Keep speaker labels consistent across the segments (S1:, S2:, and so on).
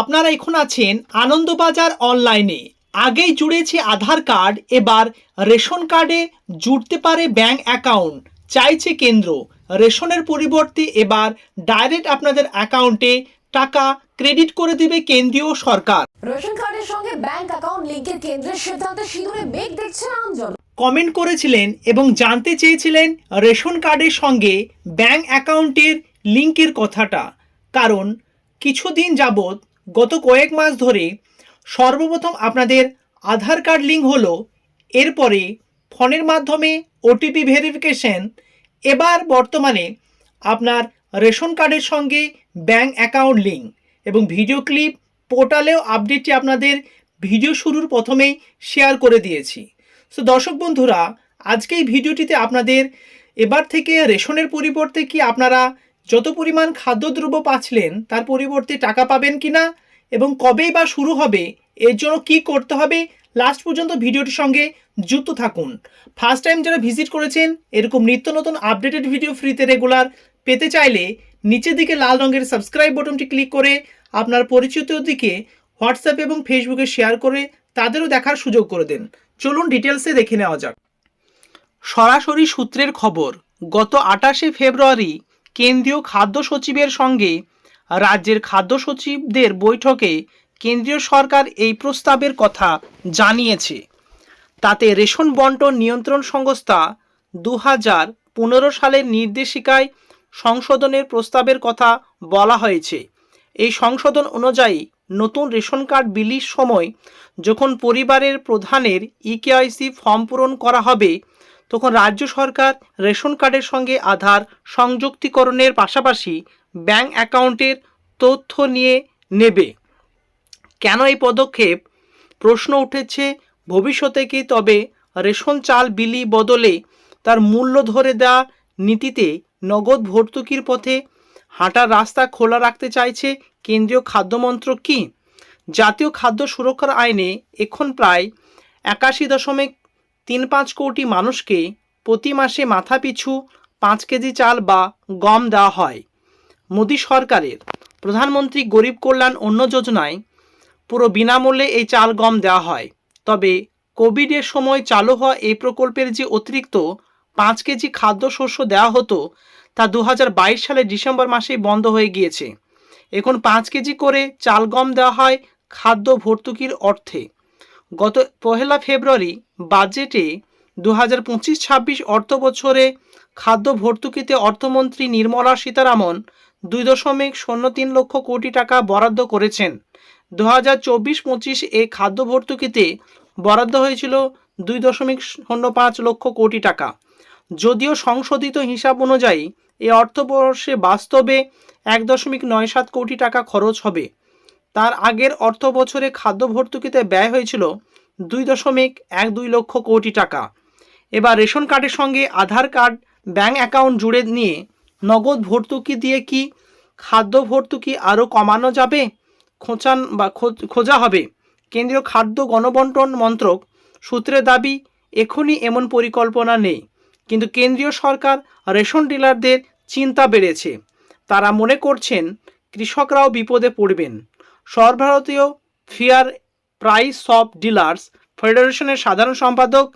S1: আপনারা এখন আছেন আনন্দবাজার অনলাইনে। আগেই জুড়েছে আধার কার্ড এবার রেশন কার্ডে জুড়তে পারে ব্যাংক অ্যাকাউন্ট। চাইছে কেন্দ্র। রেশনের পরিবর্তে এবার ডাইরেক্ট আপনাদের অ্যাকাউন্টে টাকা ক্রেডিট করে দিবে কেন্দ্রীয় সরকার।
S2: রেশন কার্ডের সঙ্গে ব্যাংক অ্যাকাউন্ট লিঙ্কের কেন্দ্রের সিদ্ধান্তে সিঁদুরে মেঘ দেখছেন আমজন
S1: কমেন্ট করেছিলেন এবং জানতে চেয়েছিলেন রেশন কার্ডের সঙ্গে ব্যাংক অ্যাকাউন্টের লিঙ্কের কথাটা। কারণ কিছুদিন যাবৎ গত কয়েক মাস ধরে সর্বপ্রথম আপনাদের আধার কার্ড লিঙ্ক হলো। এরপরে ফোনের মাধ্যমে ওটিপি ভেরিফিকেশন এবার বর্তমানে আপনার রেশন কার্ডের সঙ্গে ব্যাঙ্ক অ্যাকাউন্ট লিঙ্ক এবং ভিডিও ক্লিপ পোর্টালেও আপডেটটি আপনাদের ভিডিও শুরুর প্রথমেই শেয়ার করে দিয়েছি। সো দর্শক বন্ধুরা, আজকে এই ভিডিওটিতে আপনাদের এবার থেকে রেশনের পরিবর্তে কি আপনারা যত পরিমাণ খাদ্যদ্রব্য পাচ্ছিলেন তার পরিবর্তে টাকা পাবেন কি না এবং কবেই বা শুরু হবে, এর জন্য কি করতে হবে লাস্ট পর্যন্ত ভিডিওটির সঙ্গে যুক্ত থাকুন। ফার্স্ট টাইম যারা ভিজিট করেছেন, এরকম নিত্য নতুন আপডেটেড ভিডিও ফ্রিতে রেগুলার পেতে চাইলে নিচের দিকে লাল রঙের সাবস্ক্রাইব বটনটি ক্লিক করে আপনার পরিচিত দিকে হোয়াটসঅ্যাপ এবং ফেসবুকে শেয়ার করে তাদেরও দেখার সুযোগ করে দেন। চলুন ডিটেলসে দেখে নেওয়া যাক। সরাসরি সূত্রের খবর, গত আটাশে ফেব্রুয়ারি কেন্দ্রীয় খাদ্য সচিবের সঙ্গে রাজ্যের খাদ্য সচিবদের বৈঠকে কেন্দ্রীয় সরকার এই প্রস্তাবের কথা জানিয়েছে। তাতে রেশন বন্টন নিয়ন্ত্রণ সংস্থা দু হাজার পনেরো সালের নির্দেশিকায় সংশোধনের প্রস্তাবের কথা বলা হয়েছে। এই সংশোধন অনুযায়ী নতুন রেশন কার্ড বিলির সময় যখন পরিবারের প্রধানের ইকেআইসি ফর্ম পূরণ করা হবে তখন রাজ্য সরকার রেশন কার্ডের সঙ্গে আধার সংযুক্তিকরণের পাশাপাশি ব্যাংক অ্যাকাউন্টের তথ্য নিয়ে নেবে। কেন এই পদক্ষেপ? প্রশ্ন উঠেছে, ভবিষ্যতে কি তবে রেশন চাল বিলি বদলে তার মূল্য ধরে দেওয়া নীতিতে নগদ ভর্তুকির পথে হাঁটার রাস্তা খোলা রাখতে চাইছে কেন্দ্রীয় খাদ্যমন্ত্রক কি? জাতীয় খাদ্য সুরক্ষার আইনে এখন প্রায় একাশি দশমিক তিন পাঁচ কোটি মানুষকে প্রতি মাসে মাথাপিছু পাঁচ কেজি চাল বা গম দেওয়া হয়। মোদী সরকারের প্রধানমন্ত্রী গরিব কল্যাণ অন্ন যোজনায় পুরো বিনামূল্যে এই চাল গম দেওয়া হয়। তবে কোভিডের সময় চালু হওয়া এই প্রকল্পের যে অতিরিক্ত পাঁচ কেজি খাদ্যশস্য দেওয়া হতো, তা দু সালে ডিসেম্বর মাসেই বন্ধ হয়ে গিয়েছে। এখন পাঁচ কেজি করে চাল গম দেওয়া হয় খাদ্য ভর্তুকির অর্থে। গত পহেলা ফেব্রুয়ারি বাজেটে দু হাজার পঁচিশ ছাব্বিশ অর্থ বছরে খাদ্য ভর্তুকিতে অর্থমন্ত্রী নির্মলা সীতারামন দুই দশমিক শূন্য তিন লক্ষ কোটি টাকা বরাদ্দ করেছেন। দু হাজার চব্বিশ পঁচিশ এ খাদ্য ভর্তুকিতে বরাদ্দ হয়েছিল দুই দশমিক শূন্য পাঁচ লক্ষ কোটি টাকা। যদিও সংশোধিত হিসাব অনুযায়ী এ অর্থবর্ষে বাস্তবে এক দশমিক নয় সাত কোটি টাকা খরচ হবে। তার আগের অর্থ বছরে খাদ্য ভর্তুকিতে ব্যয় হয়েছিল দুই দশমিক এক দুই লক্ষ কোটি টাকা। এবার রেশন কার্ডের সঙ্গে আধার কার্ড ব্যাঙ্ক অ্যাকাউন্ট জুড়ে নিয়ে নগদ ভর্তুকি দিয়ে কি খাদ্য ভর্তুকি আরও কমানো যাবে? খোঁচান বা খোঁজ- হবে। কেন্দ্রীয় খাদ্য গণবন্টন মন্ত্রক সূত্রে দাবি, এখনই এমন পরিকল্পনা নেই। কিন্তু কেন্দ্রীয় সরকার রেশন ডিলারদের চিন্তা বেড়েছে। তারা মনে করছেন, কৃষকরাও বিপদে পড়বেন। সর্বভারতীয় ফিয়ার প্রাইস অফ ডিলার্স ফেডারেশনের সাধারণ সম্পাদক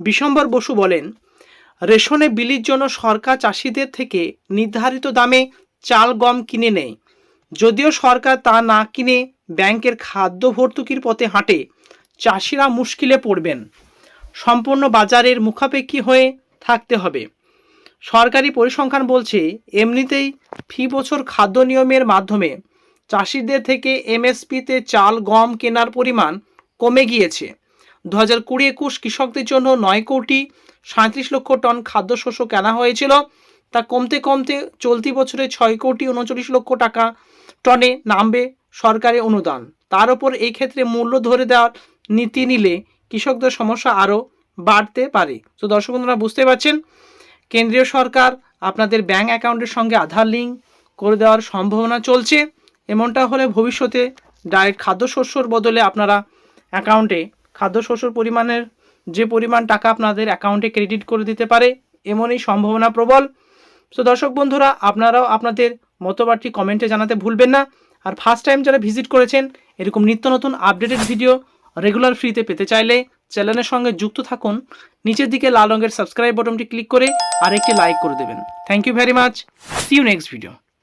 S1: বিশম্বর বসু বলেন, রেশনে বিলির জন্য সরকার চাষিদের থেকে নির্ধারিত দামে চাল, গম কিনে নেয়। যদিও সরকার তা না কিনে ব্যাংকের খাদ্য ভর্তুকির পথে হাঁটে, চাষিরা মুশকিলে পড়বেন। সম্পূর্ণ বাজারের মুখাপেক্ষী হয়ে থাকতে হবে। সরকারি পরিসংখ্যান বলছে, এমনিতেই ফি বছর খাদ্য নিয়মের মাধ্যমে চাষিদের থেকে এমএসপিতে চাল, গম কেনার পরিমাণ কমে গিয়েছে। দু হাজার কুড়ি একুশ কৃষকদের জন্য নয় কোটি সাঁত্রিশ লক্ষ টন খাদ্যশস্য কেনা হয়েছিল। তা কমতে কমতে চলতি বছরে ছয় কোটি উনচল্লিশ লক্ষ টাকা টনে নামবে সরকারি অনুদান। তার উপর এই ক্ষেত্রে মূল্য ধরে দেওয়ার নীতি নিলে কৃষকদের সমস্যা আরও বাড়তে পারে। তো দর্শক বন্ধুরা, বুঝতে পারছেন? কেন্দ্রীয় সরকার আপনাদের ব্যাঙ্ক অ্যাকাউন্টের সঙ্গে আধার লিঙ্ক করে দেওয়ার সম্ভাবনা চলছে। এমনটা হলে ভবিষ্যতে ডাইরেক্ট খাদ্যশস্যর বদলে আপনারা অ্যাকাউন্টে খাদ্যশস্যর পরিমাণের যে পরিমাণ টাকা আপনাদের অ্যাকাউন্টে ক্রেডিট করে দিতে পারে, এমনই সম্ভাবনা প্রবল। তো দর্শক বন্ধুরা, আপনারাও আপনাদের মতবাদটি কমেন্টে জানাতে ভুলবেন না। আর ফার্স্ট টাইম যারা ভিজিট করেছেন, এরকম নিত্য নতুন আপডেটেড ভিডিও রেগুলার ফ্রিতে পেতে চাইলে চ্যানেলের সঙ্গে যুক্ত থাকুন। নিচের দিকে লাল রঙের সাবস্ক্রাইব বটনটি ক্লিক করে আর একটি লাইক করে দেবেন। Thank you very much see you next video